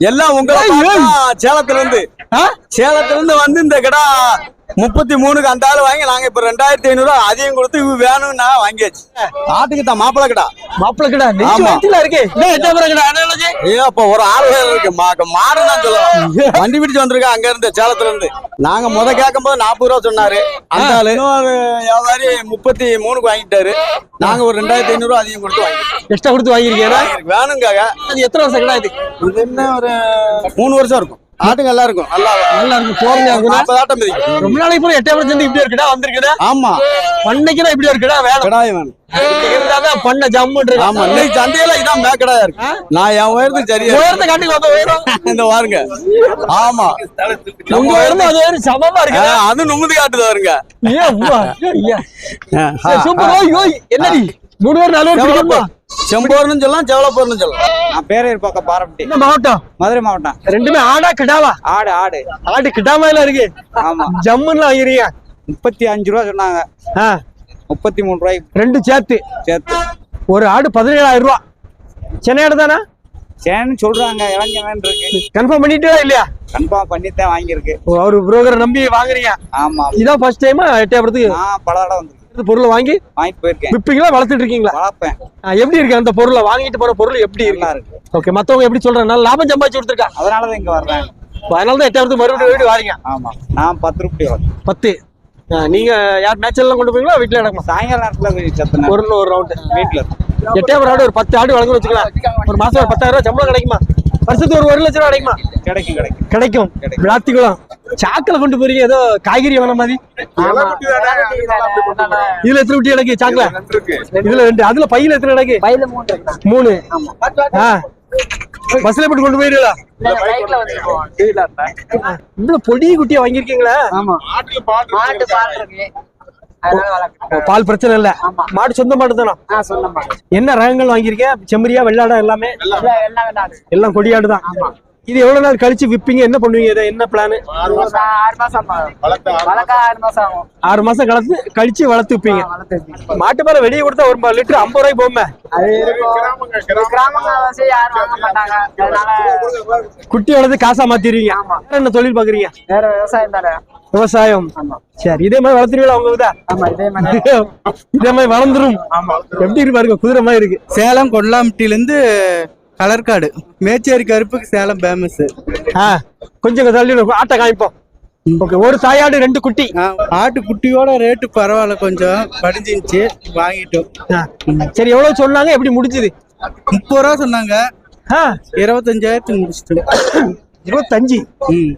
எல்லாம் உங்களை சேலத்துல இருந்து? சேலத்துல இருந்து வந்து இந்த கடா முப்பத்தி மூணுக்கு அந்த ஆளு வாங்கி நாங்க இப்ப ரெண்டாயிரத்தி ஐநூறு அதிகம் கொடுத்து இவ வேணும்னா வாங்கியாச்சு. ஆட்டுக்கு தான் மாப்பிளை கடா மாப்பிள கடா இருக்கு. ஏ அப்ப ஒரு ஆள் இருக்கு. மாடு தான் சொல்லலாம் வண்டி பிடிச்சு வந்திருக்கா அங்க இருந்து சேலத்துல இருந்து. நாங்க முத கேட்கும் போது நாற்பது ரூபா சொன்னாரு. அந்த ஆளு வியாபாரி முப்பத்தி மூணுக்கு வாங்கிட்டாரு. நாங்க ஒரு ரெண்டாயிரத்தி ஐநூறு அதிகம் கொடுத்து வாங்கிட்டோம் எக்ஸ்ட்ரா கொடுத்து வாங்கிருக்கீங்க வேணுங்காக அது எத்தனை வருஷம் கடா இது? ஒரு மூணு வருஷம் இருக்கும். ஆட்டுங்க நல்லா இருக்கும். நல்லா நல்லா இருக்கு போறங்க நாற்பது ஆட்டம் மிதிக்கும் ரொம்ப நாளைக்கு போல எட்டாபுரம் சேர்ந்து இப்படி இருக்குடா வந்திருக்குடா? ஆமா. பண்ணைக்கு இப்படி இருக்குடா வேணும் கடாயம் வேணும். பண்ண ஜம்மு ஆமா. இன்னைக்கு சந்தையில இதான் மேக்கடாயா இருக்கு. நான் என் உயரத்துக்கு சரியா உயரத்தை காட்டுங்க உங்க உயரம். இந்த பாருங்க. ஆமா. உங்க உயரம் அது உயரம் சமமா இருக்கு அது நிமிந்து காட்டுது வருங்க ஏன் சூப்பர். ஓய் ஓய் என்னடி? மூணு பேர் நாலு பேர் செம்போர்னு சொல்லலாம் செவலப்போர்னு சொல்லலாம். நான் பேரையூர் பக்கம் பாரம்பட்டி. என்ன மாவட்டம்? மதுரை மாவட்டம். ரெண்டுமே ஆடா கிடாவா? ஆடு ஆடு. ஆடு கிடாமையில இருக்கு? ஆமா. ஜம்முன்னு வாங்கிறீங்க முப்பத்தி அஞ்சு ரூபா சொன்னாங்க. முப்பத்தி மூணு ரூபாய்க்கு. ரெண்டு சேர்த்து. சேர்த்து. ஒரு ஆடு பதினேழாயிரம் ரூபா. சென்னை ஆடு தானே? சேன்னு சொல்றாங்க இளைஞன் இருக்கு. கன்ஃபார்ம் பண்ணிட்டே இல்லையா? கன்ஃபார்ம் வாங்கியிருக்கு. ஓ, அவரு புரோக்கரை நம்பி வாங்குறீங்க. ஆமா. இதான் ஃபர்ஸ்ட் டைம் எட்டாயிரத்துக்கு நான் பல தடவை வந்திருக்கேன். பொருளை வாங்கி வாங்கிட்டு போயிருக்கேன். விப்பீங்களா? வளர்த்துட்டு இருக்கீங்களா? வளர்ப்பேன். எப்படி இருக்கு அந்த பொருளை? வாங்கிட்டு போற பொருள் எப்படி இருக்கு? ஓகே மத்தவங்க எப்படி சொல்றாங்க? லாபம் சம்பாதிச்சு கொடுத்துருக்கா? அதனாலதான் இங்க வர்றேன். அதனால தான் எட்டாயிரத்து மறுபடியும் வீடு வாரீங்க. ஆமா. நான் பத்து ரூபாய் வரேன் பத்து. நீங்க யார் மேட்ச்லாம் கொண்டு போவீங்களா? வீட்டுல நடக்குமா? சாயங்கால நேரத்துல ஒரு ஒரு ரவுண்டு வீட்டுல. எட்டாயிரம் ஆடு ஒரு பத்து ஆடு வழங்கணும் வச்சுக்கலாம். ஒரு மாசம் ஒரு பத்தாயிரம் ரூபாய் சம்பளம் கிடைக்குமா? வருஷத்துக்கு ஒரு ஒரு லட்சம் ரூபாய் கிடைக்குமா? கிடைக்கும் கிடைக்கும். கிடைக்கும். விளாத்திக்குளம் சாக்கில் கொண்டு போறீங்க. ஏதோ காய்கறி வேணும் மாதிரி. இதுல எத்தனை குட்டி கிடக்கு? சாக்கில? இதுல ரெண்டு அதுல பையில எத்தனை கிடக்கு? பையில மூணு ஆ. பஸ்ல போட்டு கொண்டு போயிருங்களா. இந்த பொடி குட்டியா வாங்கியிருக்கீங்களா? மாட்டு பால் பிரச்சனை இல்ல. மாடு சொந்த மாடு தானா. என்ன ரகங்கள் வாங்கியிருக்கேன் செம்மறியா வெள்ளாடா எல்லாமே? எல்லாம் விளையாடு. எல்லாம் கொடியாடு தான். இது எவ்வளவு நாள் கழிச்சு விப்பீங்க? என்ன பண்ணுவீங்க இதை? என்ன பிளான் ஆறு மாசம் கலந்து கழிச்சு வளர்த்து விப்பீங்க. மாட்டு பாலை வெளியே கொடுத்தா ஒரு லிட்டர் ஐம்பது ரூபாய் போமே குட்டி வளர்த்து காசா மாத்திடுவீங்க வேற என்ன தொழில் பாக்குறீங்க? வேற விவசாயம் தானே. விவசாயம். சரி இதே மாதிரி வளர்த்துருவீங்களா உங்க இதா ஆமா இதே மாதிரி இதே மாதிரி வளர்ந்துரும். எப்படி இருக்கு பாருங்க குதிரை மாதிரி இருக்கு. சேலம் கொல்லாம்பட்டியிலேருந்து கலர்காடு மேச்சேரி கருப்புக்கு சேலம் ஃபேமஸ் ஆ கொஞ்சம் தள்ளி ஆட்டை காமிப்போம். ஓகே ஒரு தாயாடு ரெண்டு குட்டி. ஆட்டு குட்டியோட ரேட்டு பரவாயில்ல கொஞ்சம். படிஞ்சிருந்துச்சு வாங்கிட்டோம். சரி எவ்வளவு சொன்னாங்க? எப்படி முடிஞ்சது? முப்பது ரூபா சொன்னாங்க. ஆ. இருபத்தஞ்சாயிரத்துக்கு முடிச்சிட்டோம். இருபத்தஞ்சு. ம்.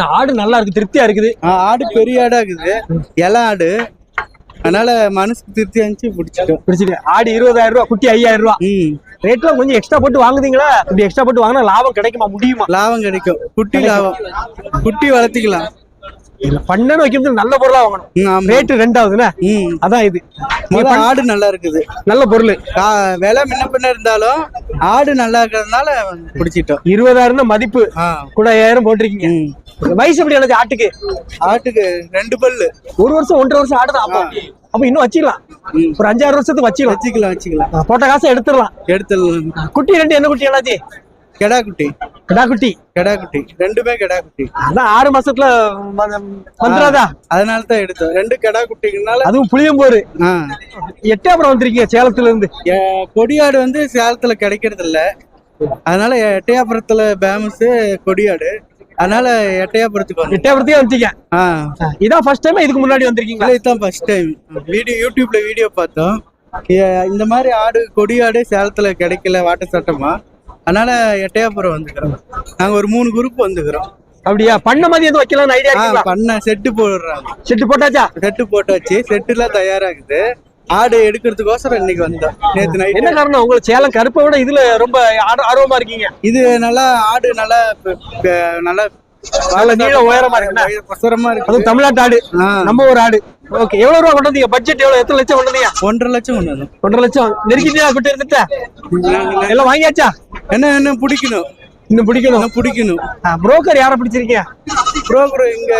ஆடு நல்லா இருக்கு திருப்தியா இருக்குது. ஆடு பெரிய ஆடா இருக்குது. இலை ஆடு. அதனால மனசுக்கு திருப்தி அனுப்பிச்சு பிடிச்சிட்டோம். பிடிச்சிட்டு. ஆடு இருபதாயிரம் ரூபா குட்டி ஐயாயிரம் ரூபா. ரேட்லாம் கொஞ்சம் எக்ஸ்ட்ரா போட்டு வாங்குதீங்களா? இப்படி எக்ஸ்ட்ரா போட்டு வாங்கினா லாபம் கிடைக்குமா முடியுமா? லாபம் கிடைக்கும். குட்டி லாபம். குட்டி வளர்த்திக்கலாம். இல்ல பண்ணன்னு வைக்கிறது நல்ல பொருளா வாங்கணும். ரேட்டு ரெண்டாவதுண்ணே? ம். அதான் இது. ஆடு நல்லா இருக்குது. நல்ல பொருள். விலை முன்ன பின்ன இருந்தாலும் ஆடு நல்லா இருக்கிறதுனால பிடிச்சிட்டோம். இருபதாயிரம் மதிப்பு. கூட ஐயாயிரம் போட்டிருக்கீங்க. வயசு எப்படி எனக்கு ஆட்டுக்கு? ஆட்டுக்கு ரெண்டு பல்லு. ஒரு வருஷம் ஒன்றரை வருஷம் ஆடுதான் அப்போ. அப்ப இன்னும் வச்சிடலாம். ம். ஒரு அஞ்சாறு வருஷத்துக்கு வச்சுக்கலாம் வச்சுக்கலாம். ஆ, போட்ட காசை எடுத்துடலாம். எடுத்துடலாம். குட்டி ரெண்டு என்ன குட்டி என்னாச்சு? கெடா குட்டி. கிடா குட்டி. கெடா குட்டி. ரெண்டுமே கெடா குட்டி. அதான் ஆறு மாசத்துல வந்துடாதா? அதனால தான் எடுத்தோம். ரெண்டு கெடா குட்டிங்கனால அதுவும் புளியம்போரு ஆ. எட்டாபுரம் வந்திருக்கீங்க சேலத்துல இருந்து கொடியாடு வந்து சேலத்துல கிடைக்கிறது இல்ல அதனால எட்டயாபுரத்துல ஃபேமஸ் கொடியாடு. அதனால எட்டயாபுரத்துக்கு வந்தோம் எட்டாபுரத்தையே வந்துட்டீங்க. இதான் ஃபர்ஸ்ட் டைம் இதுக்கு முன்னாடி வந்திருக்கீங்களா? இல்லை இதுதான் ஃபர்ஸ்ட் டைம் வீடியோ யூடியூப்ல வீடியோ பார்த்தோம். இந்த மாதிரி ஆடு கொடியாடு சேலத்துல கிடைக்கல வாட்ட சட்டமா. அதனால எட்டயாபுரம் வந்துக்கிறோம். நாங்க ஒரு மூணு குரூப் வந்துக்கிறோம். அப்படியா? பண்ண மாதிரி எதுவும் வைக்கலாம்னு ஐடியா பண்ண செட்டு போடுறாங்க செட்டு போட்டாச்சா? செட்டு போட்டாச்சு. செட்டுலாம் தயாராகுது. ஆடு எடுக்கிறதுக்கோசரம் இன்னைக்கு வந்தோம் நேத்து என்ன நைட்டு காரணம்? உங்களுக்கு சேலம் கருப்பை விட இதுல ரொம்ப ஆர்வ- ஆர்வமா இருக்கீங்க. இது நல்லா ஆடு நல்லா நல்லா நல்ல நீளம் உயரமா? பிரசுரமா அதுவும் தமிழ்நாட்டு ஆடு. நம்ம ஒரு ஆடு. ஓகே எவ்வளவு ரூபா கொண்டு வந்தீங்க? பட்ஜெட் எவ்வளவு? எத்தனை லட்சம் கொண்டு வந்தீங்க? ஒன்றரை லட்சம் கொண்டு வந்தோம். ஒன்றரை லட்சம். நெருக்கிட்டியா குட்டி இருந்துட்ட எல்லாம் வாங்கியாச்சா? என்ன என்ன பிடிக்கணும். இன்னும் பிடிக்கணும். பிடிக்கணும். புரோக்கர் யாரை பிடிச்சிருக்கீங்க? புரோக்கர் இங்க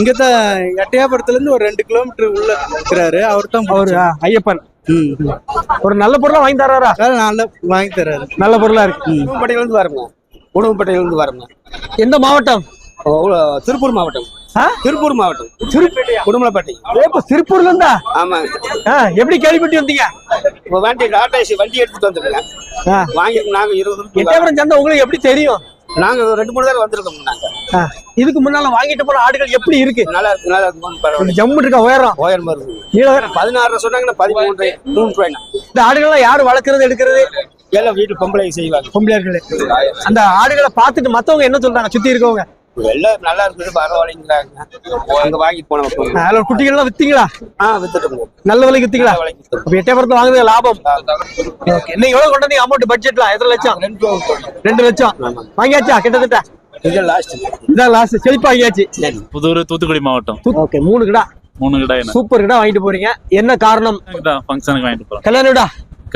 இங்க தான் எட்டயாபுரத்துல இருந்து ஒரு ரெண்டு கிலோமீட்டர் உள்ள இருக்கிறாரு. அவர் தான் அவரு ஐயப்பன். ஒரு நல்ல பொருளா வாங்கி தர்றாரா? நல்லா வாங்கி தர்றாரு. நல்ல பொருளா இருக்கு. பட்டியில இருந்து பாருங்க உடுமப்பேட்டையிலிருந்து வரேங்க எந்த மாவட்டம்? திருப்பூர் மாவட்டம்? திருப்பூர் மாவட்டம். திருப்பேட்டையா உடுமலைப்பேட்டை. இப்ப திருப்பூர்ல இருந்தா ஆமாங்க எப்படி கேள்விப்பட்டு வந்தீங்க? இப்போ வண்டி டாடா ஏசி வண்டி எடுத்துட்டு வந்துருக்கேன். வாங்கிருக்கோம் நாங்க இருபது ரூபாய் எட்டயபுரம் சந்தை உங்களுக்கு எப்படி தெரியும்? நாங்க ரெண்டு மூணு தடவை வந்திருக்கோம் நாங்க இதுக்கு முன்னால வாங்கிட்டு போன ஆடுகள் எப்படி இருக்கு? நல்லா இருக்கு நல்லா இருக்கு ஜம்மு இருக்கா உயரம்? மாதிரி இருக்கு நீளம் பதினாறு சொன்னாங்கன்னா பதிமூன்று மூணு ரூபாய்னா இந்த ஆடுகள்லாம் யாரு வளர்க்கறது எடுக்கிறது? எல்லாம் வீட்டு பொம்பளை செய்வாங்க. பொம்பளையார்களே. அந்த ஆடுகளை பார்த்துட்டு மத்தவங்க என்ன சொல்றாங்க? சுத்தி இருக்கவங்க. எல்லாம் நல்லா இருக்குது பரவாயில்லைங்கிறாங்க. அங்க வாங்கிட்டு போன அதுல குட்டிகள்லாம் வித்தீங்களா? ஆ வித்துட்டு நல்ல விலைக்கு வித்தீங்களா? வித்துட்டோம். அப்ப எட்டயபுரத்துல வாங்குறது லாபம். ஓகே இன்னைக்கு எவ்வளவு கொண்டு வந்தீங்க? அமௌண்ட் பட்ஜெட்லாம் எத்தனை லட்சம்? ரெண்டு லட்சம் வாங்கியாச்சா? கிட்டத்தட்ட? இது லாஸ்ட் இதான் லாஸ்ட் செழிப்பா வாங்கியாச்சு. புதூர் தூத்துக்குடி மாவட்டம். ஓகே மூணு கிடா. மூணு கடை என்ன சூப்பர் கிடா வாங்கிட்டு போறீங்க. என்ன காரணம்? ஃபங்க்ஷனுக்கு வாங்கிட்டு போறோம். கல்யாண விடா?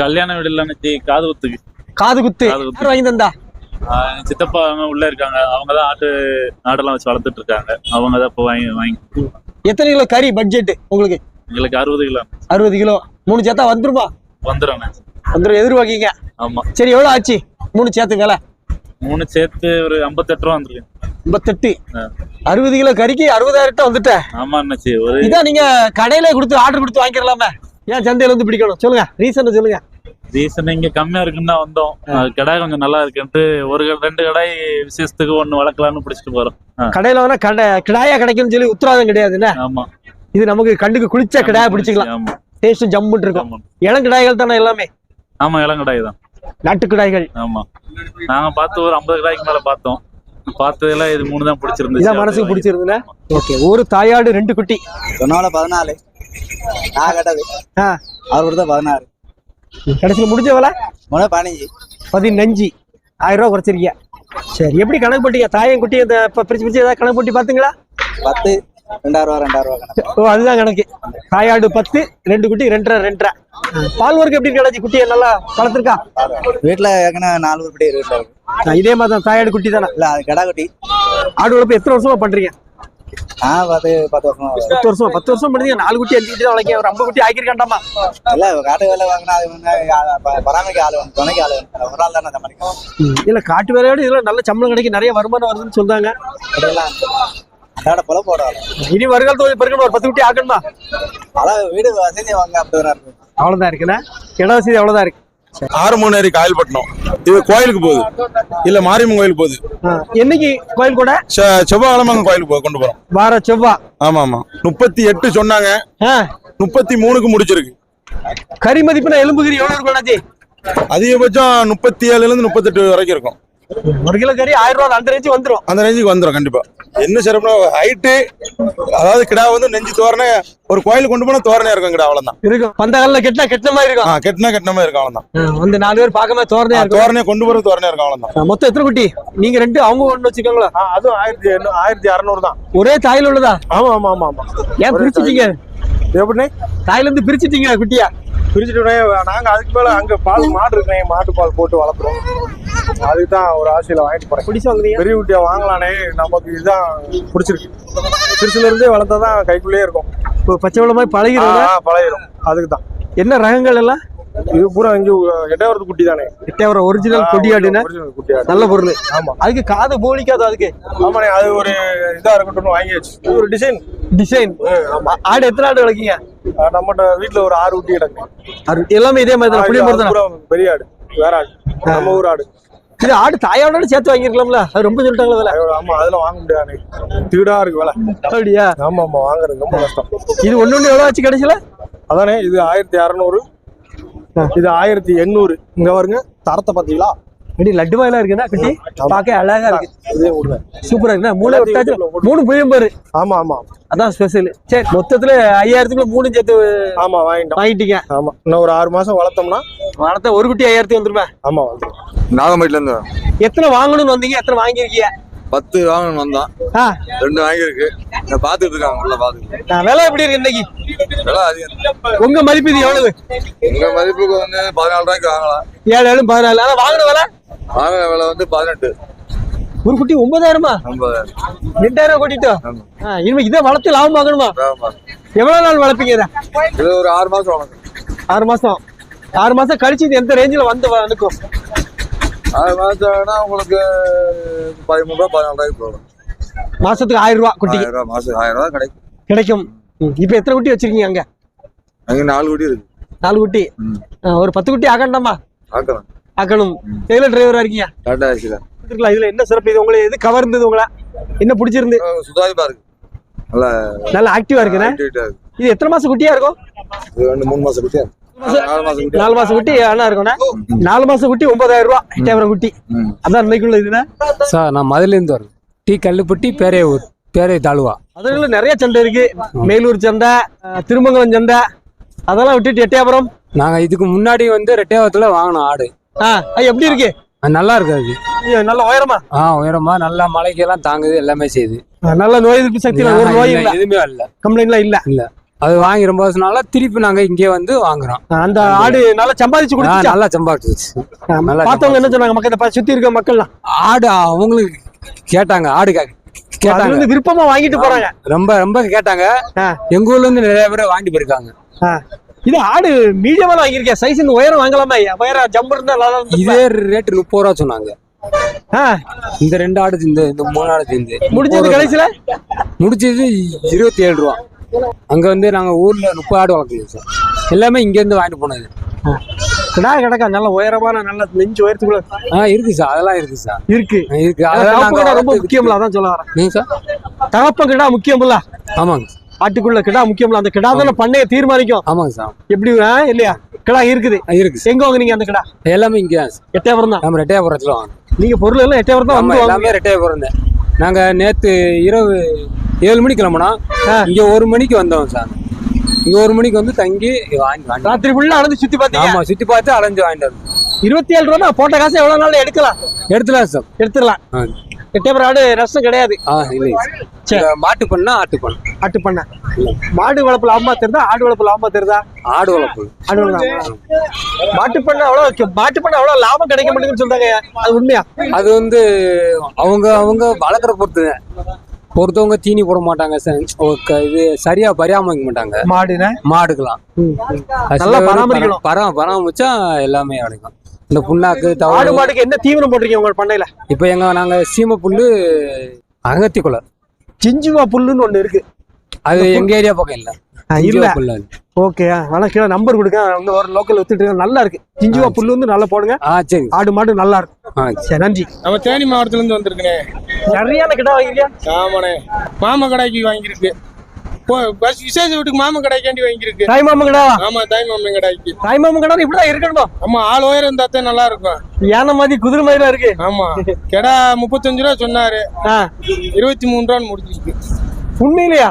கல்யாண வீடுல நினைச்சு காது குத்துக்கு. காது குத்து. காது குத்து. யார் வாங்கி தந்தா? சித்தப்பா அவங்க உள்ள இருக்காங்க. அவங்க தான் ஆட்டு ஆடெல்லாம் வச்சு வளர்த்துட்டு இருக்காங்க. அவங்க தான் இப்போ வாங்கி வாங்கி எத்தனை கிலோ கறி பட்ஜெட் உங்களுக்கு? எங்களுக்கு அறுபது கிலோ. அறுபது கிலோ. மூணு சேர்த்தா வந்துருமா? வந்துடும் வந்துரும். எதிர்பார்க்கீங்க? ஆமா. சரி எவ்வளவு ஆச்சு? மூணு சேர்த்து விலை? மூணு சேர்த்து ஒரு ஐம்பத்தெட்டு ரூபா வந்துருக்கு. ஐம்பத்தெட்டு. அறுபது கிலோ கறிக்கு அறுபதாயிரம் வந்துட்டேன் ஆமா என்னாச்சு ஒரு இதான் நீங்க கடையில கொடுத்து ஆர்டர் கொடுத்து வாங்கிக்கலாமே ஏன் சந்தையில வந்து பிடிக்கணும்? சொல்லுங்க. ரீசன் சொல்லுங்க. ரீசன் இங்க கம்மியா இருக்குன்னு தான் வந்தோம். கடை கொஞ்சம் நல்லா இருக்குன்ட்டு ஒரு கடை- ரெண்டு கடை விசேஷத்துக்கு ஒண்ணு வளர்க்கலாம்னு பிடிச்சிட்டு போறோம். கடையில வேணா கடை கிடாயா கிடைக்கும்னு சொல்லி உத்தரவாதம் கிடையாதுல்ல ஆமா. இது நமக்கு கண்டுக்கு குளிச்ச கிடாயா பிடிச்சிக்கலாம். ஆமா. டேஸ்டும் ஜம்முன்னு இருக்கும். ஆமா. இளம் கிடாய்கள் தானே எல்லாமே? ஆமா இளங்கடாய் தான். நாட்டு கிடாய்கள். ஆமா. நாங்க பார்த்து ஒரு ஐம்பது கடாய்க்கு மேல பார்த்தோம். பார்த்ததுல இது மூணு தான் பிடிச்சிருந்துச்சு. இதான் மனசுக்கு பிடிச்சிருந்துல ஓகே ஒரு தாயாடு ரெண்டு குட்டி. சொன்னால பதினாலு. நான் கேட்டது. அவர் கொடுத்தா பதினாறு. கடைசியில் முடிஞ்ச வேலை? முனை பதினஞ்சு. பதினஞ்சு. ஆயிரம் ரூபா குறைச்சிருக்கீங்க. சரி எப்படி கணக்கு போட்டீங்க? தாயம் குட்டி இந்த இப்ப பிரிச்சு பிரிச்சு ஏதாவது கணக்கு போட்டி பாத்தீங்களா? பத்து ரெண்டாயிரம் ரூபா ரெண்டாயிரம் ஓ அதுதான் கணக்கு. தாயாடு பத்து ரெண்டு குட்டி ரெண்டரை ரெண்டரை. பால் ஒர்க் எப்படி கிடைச்சி குட்டியை நல்லா வளர்த்துருக்கா? வீட்டுல ஏற்கனவே நாலு உருப்படி வீட்டுல இதே மாதிரி தான் தாயாடு குட்டி தானே? இல்ல அது கடா குட்டி. ஆடு வளர்ப்பு எத்தனை வருஷமா பண்றீங்க? நான் பார்த்து பத்து வருஷம். பத்து வருஷமா பத்து வருஷம் பண்ணீங்க நாலு குட்டி அஞ்சு குட்டி தான் வளர்க்க ஒரு ஐம்பது குட்டி ஆக்கிருக்காண்டாமா இல்ல காட்டு வேலை வாங்கினா அது வந்து பராமரிக்க ஆள் துணைக்கு ஆள். ஒரு ஆள் தானே சமாளிக்கும் இல்ல காட்டு வேலையோட இதுல நல்ல சம்பளம் கிடைக்கும் நிறைய வருமானம் வருதுன்னு சொல்றாங்க இதெல்லாம் அதோட பொல போடுவாங்க இனி வருகாலத்து பிறகு ஒரு பத்து குட்டி ஆக்கணுமா? அதான் வீடு வசதி வாங்க அப்படி இருக்கு அவ்வளவுதான் இருக்குண்ணா இட வசதி அவ்வளவுதான் இருக்கு. ஆறுமூணேரி காயல்பட்டினம். இது கோயிலுக்கு போகுது. இல்ல மாரியம்மன் கோயிலுக்கு போகுது. என்னைக்கு கோயில் கூட? செ- செவ்வாய்க்கிழமை கோயிலுக்கு போ- கொண்டு போறோம். வார செவ்வா. ஆமா ஆமா. முப்பத்தி எட்டு சொன்னாங்க. முப்பத்தி மூணுக்கு முடிச்சிருக்கு. கறி மதிப்புனா எலும்புகிரி எவ்வளவு இருக்கும் அண்ணாச்சி? அதிகபட்சம் முப்பத்தி ஏழுல இருந்து முப்பத்தெட்டு வரைக்கும் இருக்கும். ஒரு கிலோ கறி ஆயிரம் ரூபாய் அந்த ரேஞ்சு வந்துரும். அந்த ரேஞ்சுக்கு வந்துடும் கண்டிப்பா. என்ன சிறப்புனா ஹைட்டு அதாவது கிடா வந்து நெஞ்சு தோரணை ஒரு கோயிலுக்கு கொண்டு போனா தோரணையா இருக்கும் கிடா அவ்வளவுதான். இருக்கும். பந்தகால கெட்டினா கெட்டின மாதிரி இருக்கும். கெட்டினா கெட்டின மாதிரி இருக்கும் அவ்வளவுதான். வந்து நாலு பேர் பார்க்காம தோரணையா தோரணையை கொண்டு போறது தோரணையா இருக்கும் அவ்வளவுதான். மொத்தம் எத்தனை குட்டி? நீங்க ரெண்டு அவங்க ஒண்ணு வச்சுக்கோங்களா அதுவும் ஆயிரத்தி எண்ணூ- ஆயிரத்தி அறநூறு தான். ஒரே தாயில உள்ளதா? ஆமா ஆமா ஆமா ஆமா. ஏன் பிரிச்சுட்டீங்க? எப்படி தாயில இருந்து பிரிச்சுட்டீங்க குட்டியா? பிரிச்சுட்டு நாங்க அதுக்கு மேல அங்க பால் மாடு இருக்கேன் மாட்டு பால் போட்டு வளர்க்குறோம். அதுக்கு தான் ஒரு ஆசையில வாங்கிட்டு போறேன். பிடிச்சு வாங்குறீங்க? பெரிய குட்டியா வாங்கலானே நமக்கு இதுதான் பிடிச்சிருக்கு. திருச்சில இருந்தே வளர்த்தா தான் கைக்குள்ளேயே இருக்கும். இப்போ பச்சை வெள்ளை மாதிரி ஆ, பழகிறோம் ஆ, பழகிரும். அதுக்கு தான் என்ன ரகங்கள் எல்லாம்? இது பூரா இங்க எட்டாவது குட்டி தானே? எட்டயபுர ஒரிஜினல் ஆடு. நல்ல பொருள். ஆமா. அதுக்கு காது போலிக்காது அதுக்கு? ஆமாண்ணே அது ஒரு இதா இருக்கட்டும்னு வாங்கியாச்சு. ஒரு டிசைன் டிசைன் ஆடு எத்தனை ஆடு வளர்க்கீங்க? நம்மகிட்ட வீட்டுல ஒரு ஆறு குட்டி கிடக்கு. எல்லாமே இதே மாதிரி தான்? புளிய பெரிய ஆடு. வேற ஆடு. நம்ம ஊர் ஆடு. இது ஆடு தாயோட சேர்த்து வாங்கிருக்கலாம்ல அது ரொம்ப சொல்லிட்டாங்களா விலை ஆமா அதெல்லாம் வாங்க முடியாது. தீடா இருக்கு வேலை. அப்படியா? ஆமா ஆமா வாங்குறது ரொம்ப கஷ்டம். இது ஒண்ணு ஒண்ணு எவ்வளவு ஆச்சு கடைசியில? அதானே இது ஆயிரத்தி அறநூறு. இது ஆயிரத்தி எண்ணூறு. இங்க வருங்க தரத்தை பாத்தீங்களா இப்படி லட்டு வாயிலா இருக்குன்னா குட்டி பார்க்க அழகா இருக்கு. சூப்பரா இருக்குண்ணா மூணு விட்டாச்சு மூணு புளியம் பாரு. ஆமா ஆமா. அதான் ஸ்பெஷல் சரி மொத்தத்துல ஐயாயிரத்துக்குள்ள மூணு சேர்த்து ஆமா வாங்கிட்டோம். வாங்கிட்டீங்க. ஆமா. இன்னும் ஒரு ஆறு மாசம் வளர்த்தோம்னா வளர்த்த ஒரு குட்டி ஐயாயிரத்தி வந்துருமே. ஆமா வந்துடும் நாகம்பேட்டில இருந்து எத்தனை வாங்கணும்னு வந்தீங்க? எத்தனை வாங்கியிருக்கீங்க? பத்து வாங்கணும் வந்தான் ரெண்டு வாங்கியிருக்கு. பாத்துட்டு இருக்காங்க உள்ள பாத்துட்டு நான் விலை எப்படி இருக்கு இன்னைக்கு? விலை அதிகம். உங்க மதிப்பு இது எவ்வளவு? எங்க மதிப்புக்கு வந்து பதினாலு ரூபாய்க்கு வாங்கலாம். ஏழு ஏழு பதினாலு. ஆனா வாங்கின விலை? வாங்குற விலை வந்து பதினெட்டு. ஒரு குட்டி ஒன்பதாயிரமா? ரெண்டாயிரம் கூட்டிட்டோம் இனிமே இதை வளர்த்து லாபம் ஆகணுமா. எவ்வளவு நாள் வளர்ப்பீங்க இதை? இது ஒரு ஆறு மாசம் வளர்க்கும் ஆறு மாசம். ஆறு மாசம் கழிச்சு இது எந்த ரேஞ்சில் வந்து வ- நிற்கும் ஆறு மாசம் ஆனா உங்களுக்கு பதிமூணு ரூபா பதினாலு ரூபாய்க்கு போகும். மாசத்துக்கு ஆயிரம் ரூபாய் குட்டி ரூபா மாசம் ஆயிரம் ரூபா கிடைக்கும். கிடைக்கும். இப்ப எத்தனை குட்டி வச்சிருக்கீங்க அங்க? அங்க நாலு குட்டி இருக்கு. நாலு குட்டி. ஒரு பத்து குட்டி ஆக்கண்டாமா ஆக்கலாம். ஆக்கணும் எதுல டிரைவரா இருக்கீங்க? இருக்கலாம் இதுல என்ன சிறப்பு? இது உங்களுக்கு எது கவர்ந்தது உங்களை? என்ன பிடிச்சிருந்து? சுதாரிப்பா இருக்கு. நல்லா நல்லா ஆக்டிவா இருக்குண்ணே. ஆக்டிவிட்டா இருக்கு. இது எத்தனை மாசம் குட்டியா இருக்கும்? இது ரெண்டு மூணு மாசம் குட்டியா. நாலு மாசம் குட்டி என்ன இருக்கும்ண்ணே. நாலு மாசம் குட்டி ஒன்பதாயிரம் ரூபாய் எட்டாயிரம் குட்டி. அதான் இன்னைக்குள்ள இதுண்ணே. சார் நான் மதுலேருந்து வரேன் டீ கல்லுப்பட்டி பேரையூர் பேரை தாலுவா. அதுல நிறைய சண்டை இருக்கு. மேலூர் சண்டை திருமங்கலம் சண்டை அதெல்லாம் விட்டுட்டு எட்டயபுரம்? நாங்கள் இதுக்கு முன்னாடி வந்து ரெட்டையாவத்தில் வாங்கினோம் ஆடு. எப்படி இருக்கு? நல்லா இருக்கு அது நல்ல உயரமா? ஆ உயரமா நல்லா மலைக்கெல்லாம் தாங்குது எல்லாமே செய்யுது. நல்ல நோய் எதிர்ப்பு சக்தி ஒரு நோய் இல்ல, எதுவுமே இல்லை. கம்ப்ளைண்ட்லாம் இல்ல. இல்லை. அது வாங்கி ரொம்ப வருஷம் நாளா திருப்பி நாங்கள் இங்கே வந்து வாங்குறோம். அந்த ஆடு நல்லா சம்பாதிச்சு ஆ, கொடுத்துச்சா நல்லா சம்பாதிச்சு. பார்த்தவங்க என்ன சொன்னாங்க? மக்கள் சுத்தி இருக்க மக்கள்லாம். ஆடு அவங்களுக்கு கேட்டாங்க ஆடு கேட்டாங்க. இருந்து விருப்பமா வாங்கிட்டு போறாங்க. ரொம்ப ரொம்ப கேட்டாங்க. எங்க ஊர்ல இருந்து நிறைய பேர் வாங்கிட்டு போயிருக்காங்க. இது ஆடு மீடியமா வாங்கியிருக்கேன். சைஸ் இந்த உயரம் வாங்கலாமா. உயரம் ஜம்பு இருந்தா. இதே ரேட்டு முப்பது ரூபா சொன்னாங்க. இந்த ரெண்டு ஆடு இந்த இந்த மூணு ஆடு சேர்ந்து. முடிஞ்சது கடைசியில? முடிச்சது இருபத்தி ஏழு ரூபா. அங்க வந்து நாங்க ஊர்ல முப்பது ஆடு வளர்க்கணும் சார். எல்லாமே இங்க இருந்து வாங்கிட்டு போனது. கிடா கிடக்கா? நல்ல உயரமான நல்ல நெஞ்சு உயரத்துக்குள்ள ஆ இருக்கு சார். அதெல்லாம் இருக்கு சார். இருக்கு. இருக்கு. அதெல்லாம் ரொம்ப முக்கியம்ல அதான் சொல்ல வரேன். நீங்க சார்? தகப்பன் கிடா முக்கியம்ல? ஆமாங்க ஆட்டுக்குள்ள கிடா முக்கியம்ல அந்த கிடா தானே பண்ணைய தீர்மானிக்கும். ஆமாங்க சார். எப்படி இல்லையா? கிடா இருக்குது. ஆ, இருக்கு சார். எங்க வாங்குனீங்க அந்த கிடா? எல்லாமே இங்க எட்டயபுரம் தான் நம்ம ரெட்டையாபுரத்துல வாங்க நீங்க பொருள் எல்லாம் எட்டயபுரம் தான் ஆமா வந்து. எல்லாமே ரெட்டையாபுரம் தான். நாங்க நேத்து இரவு ஏழு மணிக்கு கிளம்புனோம் ஆ. இங்க ஒரு மணிக்கு வந்தோம் சார். இங்க ஒரு மணிக்கு வந்து தங்கி வாங்கி ராத்திரி ஃபுல்லா அலைஞ்சு சுத்தி பாத்தீங்க? ஆமா சுத்தி பார்த்து அலைஞ்சு வாங்கிட்டு இருபத்தி ஏழு ரூபா போட்ட காசு எவ்வளவு நாள்ல எடுக்கலாம்? எடுத்துலாம் சார். எடுத்துடலாம். எட்டயபுரம் ஆடு நஷ்டம் கிடையாது. மாட்டு பண்ணா ஆட்டு பண்ண. ஆட்டு பண்ண? மாடு வளர்ப்பு லாபமா தெரியுதா ஆடு வளர்ப்பு லாபமா தெரியுதா ஆடு வளர்ப்பு. ஆடு வளர்ப்பு மாட்டு பண்ண அவ்வளவு மாட்டு பண்ண அவ்வளவு லாபம் கிடைக்க மாட்டேங்குன்னு சொல்றாங்க. அது உண்மையா? அது வந்து அவங்க அவங்க வளர்க்குற பொறுத்து தான். ஒருத்தவங்க தீனி போட மாட்டாங்க இது சரியா பராமரிக்க மாட்டாங்க. மாடுன? மாடுக்கலாம் நல்லா பராமரிக்கணும். பரா பராமரிச்சா எல்லாமே கிடைக்கும் இந்த புண்ணாக்கு ஆடு மாடுக்கு என்ன தீவனம் போட்டிருக்கீங்க உங்க பண்ணையில? இப்போ எங்க நாங்க சீமை புல்லு அகத்தி குலை. சிஞ்சுவா புல்லுன்னு ஒண்ணு இருக்கு. அது எங்க ஏரியா பக்கம் இல்ல. இல்ல. ஓகே வேணா கீழே நம்பர் கொடுங்க. வந்து ஒரு லோக்கல் வித்துட்டு. நல்லா இருக்கு. சிஞ்சுவா புல்லு வந்து நல்லா போடுங்க. ஆ சரி. ஆடு மாடு நல்லா இருக்கும் ஆ சரி. நன்றி. நம்ம தேனி மாவட்டத்துல இருந்து வந்திருக்கனே. சரியான கிட்ட வாங்கிருக்கியா? ஆமாண்ணே. மாமா கடைக்கு வாங்கியிருக்கு. விசேஷ வீட்டுக்கு மாமா கடைக்காண்டி வாங்கியிருக்கு. தாய் மாமன் கிடாவா ஆமா தாய் மாமன் கடைக்கு. தாய் மாமன் கடை இப்படிதான் இருக்கணும். ஆமா ஆள் உயரம் இருந்தா தான் நல்லா இருக்கும். யானை மாதிரி குதிரை மாதிரி இருக்கு. ஆமா. கெடா முப்பத்தஞ்சு ரூபா சொன்னாரு. இருபத்தி மூணு ரூபான்னு முடிஞ்சிருக்கு. உண்மையிலையா?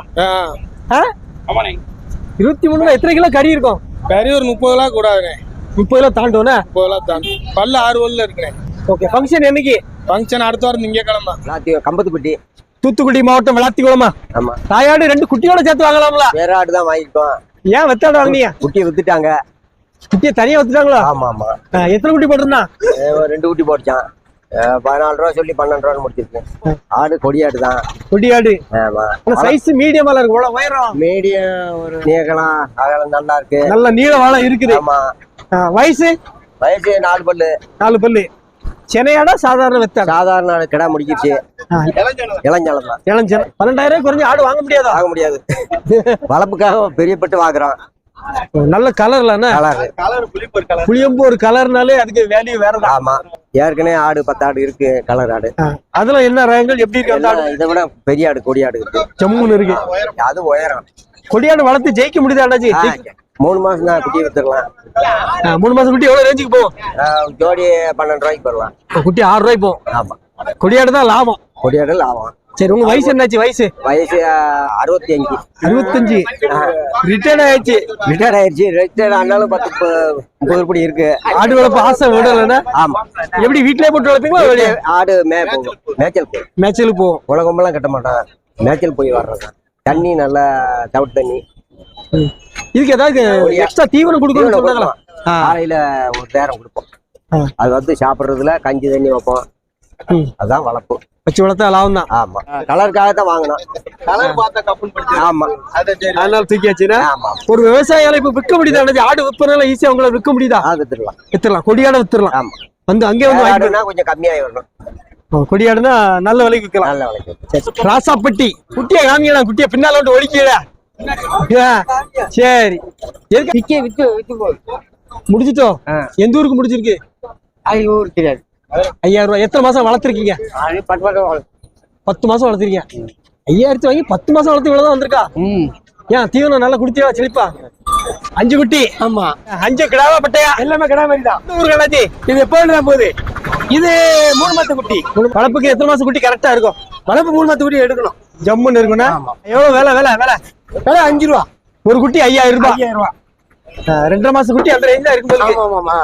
இருபத்தி மூணுல எத்தனை கிலோ கறி இருக்கும்? கறி ஒரு முப்பது ரூபா கூடாதுண்ணே. முப்பது கிலோ தாண்டோண்ணே முப்பது ரூபா தான் பல்லு ஆறு பல்ல இருக்குண்ணே. ஓகே ஃபங்க்ஷன் என்னைக்கு? ஃபங்க்ஷன் அடுத்த வாரம் திங்கக்கிழமை. கம்பத்துப்பட்டி. தூத்துக்குடி மாவட்டம் விளாத்திக்குளமா? ஆமா. தாயாடு ரெண்டு குட்டியோட சேர்த்து வாங்கலாம்ல? வேற ஆடு தான் வாங்கிட்டோம் ஏன் வெத்தாடு வாங்குனீங்க? குட்டியை வித்துட்டாங்க. குட்டியை தனியா வச்சுட்டாங்களா ஆமா ஆமா. எத்தனை குட்டி போட்டிருந்தா? அஹ் ஒரு ரெண்டு குட்டி போட்டுச்சான். பதினாலு ரூபா சொல்லி பன்னெண்டு ரூபா முடிச்சிருக்கேன். ஆடு கொடியாடு தான். குட்டியாடு ஆமா. சைஸ் மீடியமால இருக்கு இவ்வளவு உயரம். மீடியம் ஒரு நீகலாம் அகலம் நல்லா இருக்கு. நல்ல நீள வாழை இருக்குது. ஆமா. வயசு? வயசு நாலு பல்லு. நாலு பல்லு. சென்னையாடா சாதாரண வெத்தாடு? சாதாரண கிடா முடிக்கிச்சு இளஞ்சாலம் தான் இளஞ்சல் பன்னெண்டாயிரம் குறைஞ்சு ஆடு வாங்க முடியாதா? ஆக முடியாது. வளர்ப்புக்காக பெரியப்பட்டு வாங்குறோம் நல்ல கலர்ல கலர் புளியம்பு ஒரு கலர்னாலே அதுக்கு வேல்யூ வேறதான் ஆமா. ஏற்கனவே ஆடு பத்து ஆடு இருக்கு கலர் ஆடு. ஆ, அதுல என்ன ரகங்கள்? எப்படி இருக்கு ஆடு? இதை விட பெரிய ஆடு கொடியாடு இருக்கு. ஜம்முன்னு இருக்கு. அது உயரம். கொடியாடு வளர்த்து ஜெயிக்க முடியுதா அண்ணாச்சி? ஆ, மூணு மாசம் தான் குட்டி வித்துடலாம் மூணு மாசம் குட்டி எவ்வளவு ரேஞ்சுக்கு போகும்? ஆஹ் ஜோடி பன்னெண்டு ரூபாய்க்கு போடலாம். குட்டி ஆறு ரூபாய்க்கு போகும். ஆமா. கொடியாடு தான் லாபம். கொடியாடு லாபம் சரி உங்க வயசு என்னாச்சு? வயசு? வயசு அறுபத்தி அஞ்சு அறுபத்தஞ்சு? ரிட்டையர்ட் ஆயிடுச்சு. ரிட்டையர் ஆயிடுச்சு. ரிட்டையர் ஆனாலும் பத்து முப்பது ரூபாய் இருக்கு. ஆடு வளர்ப்பு ஆசை விடலன்னா? ஆமா. எப்படி வீட்லயே போட்டு வளர்ப்பீங்களா வெளியே? ஆடு மே போகும். மேய்ச்சல் போய் மேட்சுக்கு போகும் உலகமெல்லாம் கட்ட மாட்டான் மேய்ச்சல் போய் வர்றது தண்ணி நல்லா தவிட்டு தண்ணி. இதுக்கு ஏதாவது எக்ஸ்ட்ரா தீவனம் கொடுக்கணும்னு. காலையில ஒரு நேரம் கொடுப்போம். அது வந்து சாப்பிடுறதுல கஞ்சி தண்ணி வைப்போம். ம். அதான் வளர்ப்பு. வச்சு வளர்த்தா லாபம் தான். ஆமா. கலருக்காக தான் வாங்கணும் கலர் பார்த்தா கப்புன்னு ஆமா. அதனால தூக்கியாச்சுன்னா ஆமா. ஒரு விவசாயியால இப்ப விற்க முடியுதா? ஆடு விற்பனால ஈஸியா உங்களை விற்க முடியுதா? வித்துடலாம். வித்துடலாம். கொடியாட வித்துடலாம். ஆமா. வந்து அங்கே வந்து வாங்கிட்டு ஆடுனா கொஞ்சம் கம்மியாகி வரணும். கொடியாடுனா நல்ல விலைக்கு விற்கலாம். நல்ல விலைக்கு சரி ராசாப்பட்டி. குட்டியை காமிக்கலாம் குட்டியை. பின்னால விட்டு ஒழிக்கல சரி. எதுக்கு? விற்க விற்க விற்க முடிச்சிட்டோம் எந்த ஊருக்கு முடிச்சிருக்கு அது ஊருக்கு தெரியாது. ஐயாயிரம் ரூபாய். எத்தனை மாசம் வளர்த்துருக்கீங்க? பத்து மாசம் வளர்த்துருக்கீங்க. ஐயாயிரத்து வாங்கி பத்து மாசம் வளர்த்து இவ்வளவுதான் வந்திருக்கா? ஏன் தீவனம் நல்லா குடிச்சியா செழிப்பா? அஞ்சு குட்டி. ஆமா. அஞ்சு கிடாவா பட்டையா? எல்லாமே கிடா மாதிரி தான். ஊர் கடாச்சி. இது எப்போ தான் போகுது? இது மூணு மாச குட்டி. வளர்ப்புக்கு எத்தனை மாசம் குட்டி கரெக்டா இருக்கும்? வளர்ப்பு மூணு மாச குட்டி எடுக்கணும். ஜம்முன்னு இருக்கும்னா? எவ்வளவு வேலை வேலை வேலை? வேலை அஞ்சு ரூபா. ஒரு குட்டி ஐயாயிரம் ரூபாய் ஐயாயிரம் ரூபாய் ரெண்டரை மாசம் குட்டி அந்த இருக்கும் போது ஆமா ஆமா.